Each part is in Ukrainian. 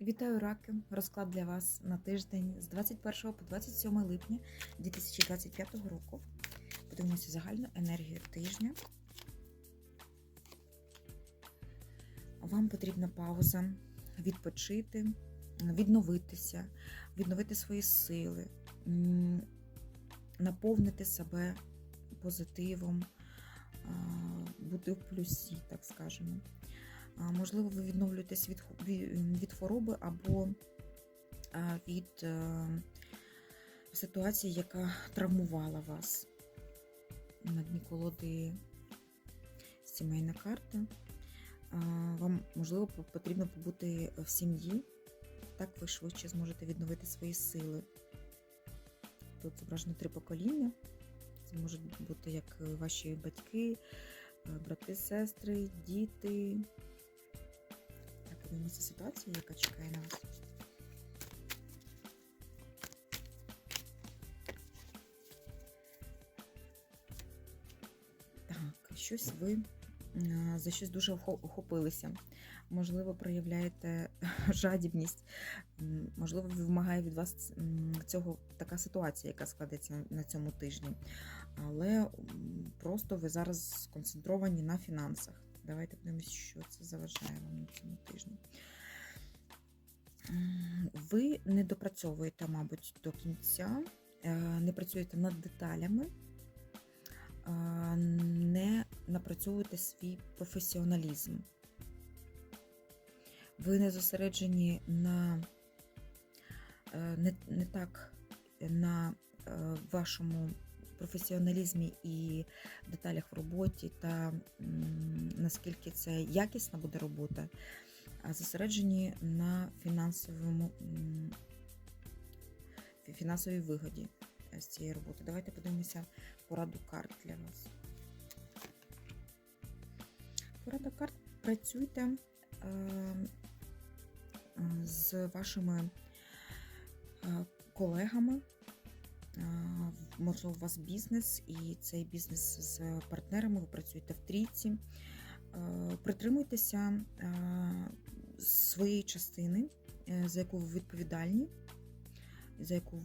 Вітаю раки! Розклад для вас на тиждень з 21 по 27 липня 2025 року. Подивимося загальну енергію тижня. Вам потрібна пауза, відпочити, відновитися, відновити свої сили, наповнити себе позитивом, бути в плюсі, так скажемо. Можливо, ви відновлюєтесь від, від хвороби або від е, ситуації, яка травмувала вас. На дні колоди сімейна карта. Вам, можливо, потрібно побути в сім'ї. Так ви швидше зможете відновити свої сили. Тут зображено три покоління. Це можуть бути як ваші батьки, е, брати, сестри, діти. Подивимося ситуацію, яка чекає на вас. Так, щось ви за щось дуже охопилися. Можливо, проявляєте жадібність, можливо, вимагає від вас цього така ситуація, яка складеться на цьому тижні. Але просто ви зараз сконцентровані на фінансах. Давайте подивимось, що це заважає вам на цьому тижні. Ви не допрацьовуєте, мабуть, до кінця, е, не працюєте над деталями, е, не напрацьовуєте свій професіоналізм. Ви не зосереджені на е, не, не так на вашому професіоналізмі і деталях в роботі та наскільки це якісна буде робота, зосереджені на фінансовому фінансовій вигоді з цієї роботи. Давайте подивимося пораду карт для вас. Порада карт працюйте з вашими е, колегами. Можливо, у вас бізнес, і цей бізнес з партнерами, ви працюєте в трійці. Е, Притримуйтеся е, своєї частини, е, за яку ви відповідальні, за яку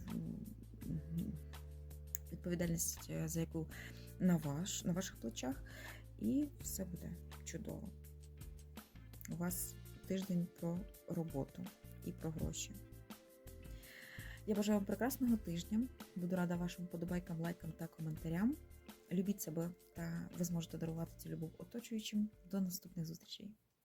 відповідальність, за яку на, ваш, на ваших плечах, і все буде чудово. У вас тиждень про роботу і про гроші. Я бажаю вам прекрасного тижня. Буду рада вашим подобайкам, лайкам та коментарям. Любіть себе та ви зможете дарувати цю любов оточуючим. До наступних зустрічей!